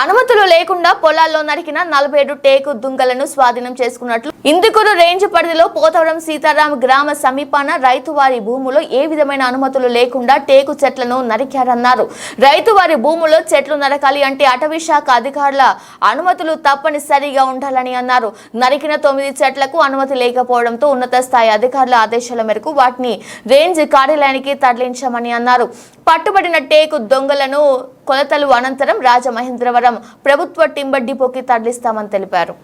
అనుమతులు లేకుండా పొలాల్లో నరికిన నలభై ఏడు టేకు దుంగలను స్వాధీనం చేసుకున్నట్లు ఇందుకురు రేంజ్ పరిధిలో పోతవరం సీతారాం గ్రామ సమీపాన రైతు వారి భూములో ఏ విధమైన అనుమతులు లేకుండా టేకు చెట్లను నరికారన్నారు. రైతు వారి భూములో చెట్లు నరకాలి అంటే అటవీ శాఖ అధికారుల అనుమతులు తప్పనిసరిగా ఉండాలని అన్నారు. నరికిన తొమ్మిది చెట్లకు అనుమతి లేకపోవడంతో ఉన్నత స్థాయి అధికారుల ఆదేశాల మేరకు వాటిని రేంజ్ కార్యాలయానికి తరలించామని అన్నారు. పట్టుబడిన టేకు దొంగలను కొలతలు అనంతరం రాజమహేంద్రవరం ప్రభుత్వ టింబర్ డిపోకి తరలిస్తామని తెలిపారు.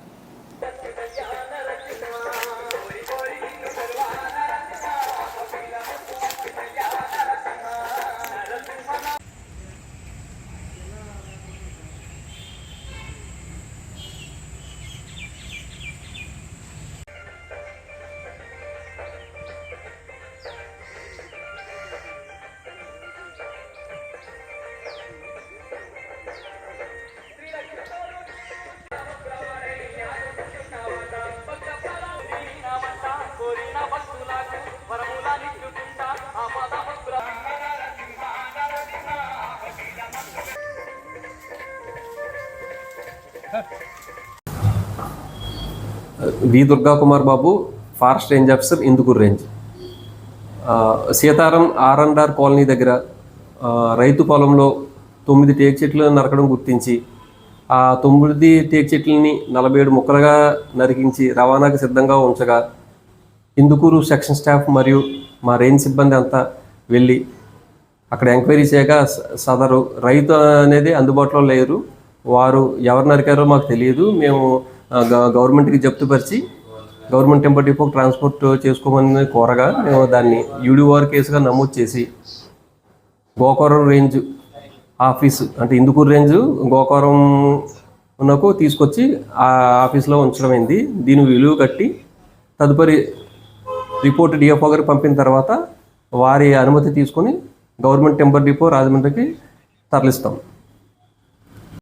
V Durga Kumar Babu forest range officer Indukuru range. Sitaram R and R colony దగ్గర రైతు పొలంలో తొమ్మిది టేక్ చెట్లు నరకడం గుర్తించి ఆ తొమ్మిది టేక్ చెట్లని నలభై ఏడు ముక్కలుగా నరికించి రవాణాకు సిద్ధంగా ఉంచగా ఇందుకూరు సెక్షన్ స్టాఫ్ మరియు మా రేంజ్ సిబ్బంది అంతా వెళ్ళి అక్కడ ఎంక్వైరీ చేయగా సదరు రైతు అనేది అందుబాటులో లేరు. వారు ఎవరు నరికారో మాకు తెలియదు. మేము గ- గవర్నమెంట్కి జప్తుపరిచి గవర్నమెంట్ టెంపర్ డిపో ట్రాన్స్పోర్ట్ చేసుకోమని కోరగా మేము దాన్ని యూడిఓఆర్ కేసుగా నమోదు చేసి గోకవరం రేంజ్ ఆఫీసు అంటే ఇందుకూరు రేంజ్ గోకవరం ఉన్నకు తీసుకొచ్చి ఆ ఆఫీస్లో ఉంచడమైంది. దీని విలువ కట్టి తదుపరి రిపోర్ట్ డిఎఫ్ఓ గారికి పంపిన తర్వాత వారి అనుమతి తీసుకొని గవర్నమెంట్ టెంపర్ డిపో రాజమండ్రికి తరలిస్తాం.